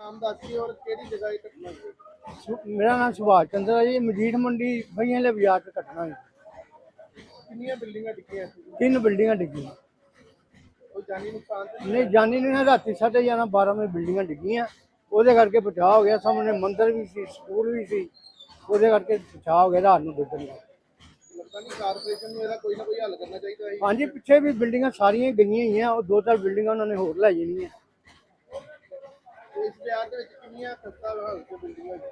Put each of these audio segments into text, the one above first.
ਨਾਮ ਦੱਸੀ ਔਰ ਕਿਹੜੀ ਜਗ੍ਹਾ ਇਹ ਘਟਨਾ ਹੋਈ? ਸੁ- ਮੇਰਾ ਨਾਮ ਸੁਭਾਸ਼ ਚੰਦਰ ਹੈ ਜੀ ਮਜੀਠ ਮੰਡੀ ਬਈਆਂ ਵਾਲੇ ਬਾਜ਼ਾਰ 'ਚ ਕੱਟਣਾ ਹੈ ਕਿੰਨੀਆਂ ਬਿਲਡਿੰਗਾਂ ਡਿੱਗੀਆਂ ਸੀ? ਤਿੰਨ ਬਿਲਡਿੰਗਾਂ ਡਿੱਗੀਆਂ। ਕੋਈ ਜਾਨੀ ਨੁਕਸਾਨ ਤਾਂ ਨਹੀਂ ਜਾਣੀ ਨਹੀਂ ਹੈ, ਰਾਤੀ ਸਾਢੇ ਗਿਆਰਾਂ 12 ਵਜੇ ਬਿਲਡਿੰਗਾਂ ਡਿੱਗੀਆਂ। ਉਹਦੇ ਕਰਕੇ ਬਚਾਅ ਹੋ ਗਿਆ ਸਾਹਮਣੇ ਮੰਦਿਰ ਵੀ ਸੀ ਸਕੂਲ ਵੀ ਸੀ। ਉਹਦੇ ਕਰਕੇ ਬਚਾਅ ਹੋ ਗਿਆ ਰਾਤ ਨੂੰ ਡਿੱਗਣ ਦਾ। ਲੱਗਦਾ ਨਹੀਂ ਕਾਰਪੋਰੇਸ਼ਨ ਨੂੰ ਇਹਦਾ ਕੋਈ ਨਾ ਕੋਈ ਹੱਲ ਕਰਨਾ ਚਾਹੀਦਾ ਹੈ ਹਾਂਜੀ ਪਿੱਛੇ ਵੀ ਬਿਲਡਿੰਗਾਂ ਸਾਰੀਆਂ ਗਈਆਂ ਹੀ ਆ ਉਹ ਦੋ ਚਾਰ ਬਿਲਡਿੰਗਾਂ ਉਹਨਾਂ ਨੇ ਹੋਰ ਲੈ ਜਾਣੀਆਂ। ਤੇ ਇਸ ਬਿਆਰ ਦੇ ਵਿੱਚ ਕਿੰਨੀਆਂ ਖਸਤਾ ਹਾਲਤ ਬਿਲਡਿੰਗਾਂ ਨੇ?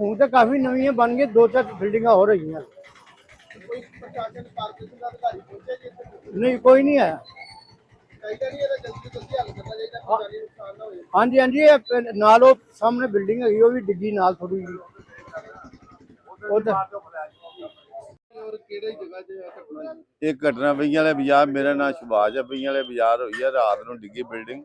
ਹੁਣ ਤਾਂ ਕਾਫੀ ਨਵੀਆਂ ਬਣ ਗਈਆਂ ਦੋ ਚਾਰ ਬਿਲਡਿੰਗਾਂ ਹੋਰ ਹੈਗੀਆਂ। ਕੋਈ ਪ੍ਰਸ਼ਾਸਨ ਕਾਰਪੋਰੇਸ਼ਨ ਦਾ ਅਧਿਕਾਰੀ ਪਹੁੰਚੇ ਜੀ ਇੱਥੇ ਨਹੀਂ ਕੋਈ ਨਹੀਂ ਆਇਆ ਚਾਹੀਦਾ ਨਹੀਂ ਇਹਦਾ ਜਲਦੀ ਤੋਂ ਜਲਦੀ ਹੱਲ ਕਰਨਾ ਚਾਹੀਦਾ ਕੋਈ ਜਾਨੀ ਨੁਕਸਾਨ ਨਾ ਹੋਵੇ ਹਾਂਜੀ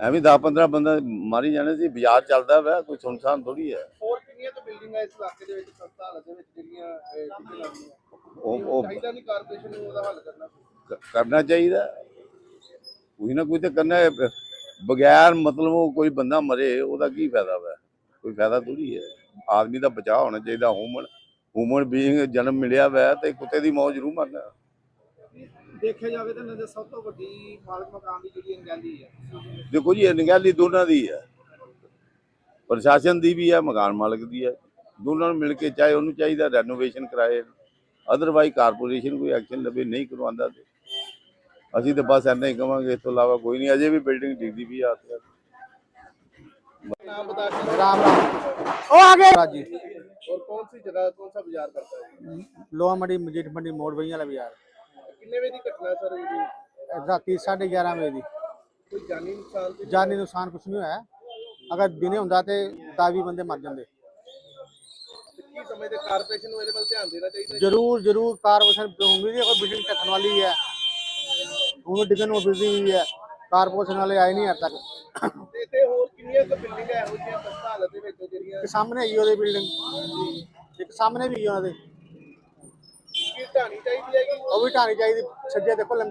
ਐਵੇਂ 10 15 ਬੰਦਾ ਮਾਰੀ ਜਾਣੇ ਸੀ ਬਾਜ਼ਾਰ ਚੱਲਦਾ ਵਾ ਕੋਈ ਸੁਨਸਾਨ ਥੋੜੀ ਹੈ। ਹੋਰ ਕਿੰਨੀਆਂ ਕੁ ਬਿਲਡਿੰਗਾਂ ਇਸ ਇਲਾਕੇ ਦੇ ਵਿੱਚ ਖਸਤਾ ਹਾਲਤ ਦੇ ਵਿੱਚ ਜਿਹੜੀਆਂ ਲੱਗੀਆਂ ਉਹ ਉਹ ਚਾਹੀਦਾ ਨਹੀਂ ਕਾਰਪੋਰੇਸ਼ਨ ਨੂੰ ਉਹਦਾ ਹੱਲ ਕਰਨਾ? ਕਰਨਾ ਚਾਹੀਦਾ। ਕੋਈ ਨਾ ਕੋਈ ਤਾਂ ਕਰਨਾ ਬਗੈਰ ਮਤਲਬ ਉਹ ਕੋਈ ਬੰਦਾ ਮਰੇ ਉਹਦਾ ਕੀ ਫਾਇਦਾ ਵਾ? ਕੋਈ ਫਾਇਦਾ ਥੋੜੀ ਹੈ। ਆਦਮੀ ਦਾ ਬਚਾਅ ਹੋਣਾ ਚਾਹੀਦਾ ਹਿਊਮਨ ਹਿਊਮਨ ਬੀਇੰਗ ਜਨਮ ਮਿਲਿਆ ਵਾ ਤੇ ਕੁੱਤੇ ਦੀ ਮੌਤ ਜ਼ਰੂਰ ਮਰਨਾ। ਦੇਖਿਆ ਜਾਵੇ ਤਾਂ ਨਜ਼ਰ ਸਭ ਤੋਂ ਵੱਡੀ ਮਾਲਕ ਮਕਾਨ ਦੀ ਜਿਹੜੀ ਅੰਗੈਲੀ ਹੈ ਦੇਖੋ ਜੀ ਇਹ ਨਿਗਾਲੀ ਦੋਨਾਂ ਦੀ ਹੈ ਪ੍ਰਸ਼ਾਸਨ ਦੀ ਵੀ ਹੈ ਮਕਾਨ ਮਾਲਕ ਦੀ ਹੈ ਦੋਨਾਂ ਨੂੰ ਮਿਲ ਕੇ ਚਾਹੇ ਉਹਨੂੰ ਚਾਹੀਦਾ ਰੈਨੋਵੇਸ਼ਨ ਕਰਾਏ ਅਦਰਵਾਈਜ਼ ਕਾਰਪੋਰੇਸ਼ਨ ਕੋਈ ਐਕਸ਼ਨ ਲਵੇ ਨਹੀਂ ਕਰਵਾਉਂਦਾ ਤੇ ਅਸੀਂ ਤਾਂ ਬਸ ਇੰਨਾ ਹੀ ਕਵਾਂਗੇ ਇਸ ਤੋਂ ਇਲਾਵਾ ਕੋਈ ਨਹੀਂ ਅਜੇ ਵੀ ਬਿਲਡਿੰਗ ਡਿੱਗਦੀ ਵੀ ਆ ਤੇ नाम बता के राम राम ओ आगे जी और कौन सी जगह कौन सा बाजार पड़ता है लोहा मंडी मजीठ मंडी मोड़ भैया वाला बाजार ਕਿੰਨੇ ਵਜੇ ਦੀ ਘਟਨਾ ਸਰ ਜੀ? ਰਾਤੀ 11:30 ਵਜੇ ਦੀ। ਕੋਈ ਜਾਨੀ ਨੁਕਸਾਨ ਤੇ ਜਾਨੀ ਨੁਕਸਾਨ ਕੁਝ ਨਹੀਂ ਹੋਇਆ। ਅਗਰ ਦਿਨੇ ਹੁੰਦਾ ਤੇ 10 ਬੰਦੇ ਮਰ ਜਾਂਦੇ। ਕੀ ਸਮੇਂ ਦੇ ਕਾਰਪੋਰੇਸ਼ਨ ਨੂੰ ਇਹਦੇ ਵੱਲ ਧਿਆਨ ਦੇਣਾ ਚਾਹੀਦਾ ਜੀ? ਜ਼ਰੂਰ ਜ਼ਰੂਰ। ਕਾਰਪੋਰੇਸ਼ਨ ਹੋਊਗੀ ਜੀ ਕੋਈ ਬਿਲਡਿੰਗ ਢੱਕਣ ਵਾਲੀ ਹੈ ਉਹਨੂੰ ਡਿੱਗਣ ਨੂੰ ਬਿਜ਼ੀ ਹੋਈ ਹੈ। ਕਾਰਪੋਰੇਸ਼ਨ ਵਾਲੇ ਆਏ ਨਹੀਂ ਹਰ ਤੱਕ। ਤੇ ਇੱਥੇ ਹੋਰ ਕਿੰਨੀਆਂ ਕੁ ਬਿਲਡਿੰਗਾਂ ਇਹੋ ਜਿਹੀਆਂ ਖਸਤਾ ਹਾਲਤ ਦੇ ਵਿੱਚ ਜਿਹੜੀਆਂ ਇੱਕ ਸਾਹਮਣੇ ਹੀ ਉਹਦੇ ਬਿਲਡਿੰਗ। ਇੱਕ ਸਾਹਮਣੇ ਵੀ ਉਹਨਾਂ ਦੇ। ਕੀ ਢਾਣੀ ਚਾਹੀਦੀ ਹੈ। ਉਹ ਵੀ ਢਾਣੀ ਚਾਹੀਦੀ। ਸੱਜੇ ਦੇਖੋ ਲੰਮੀ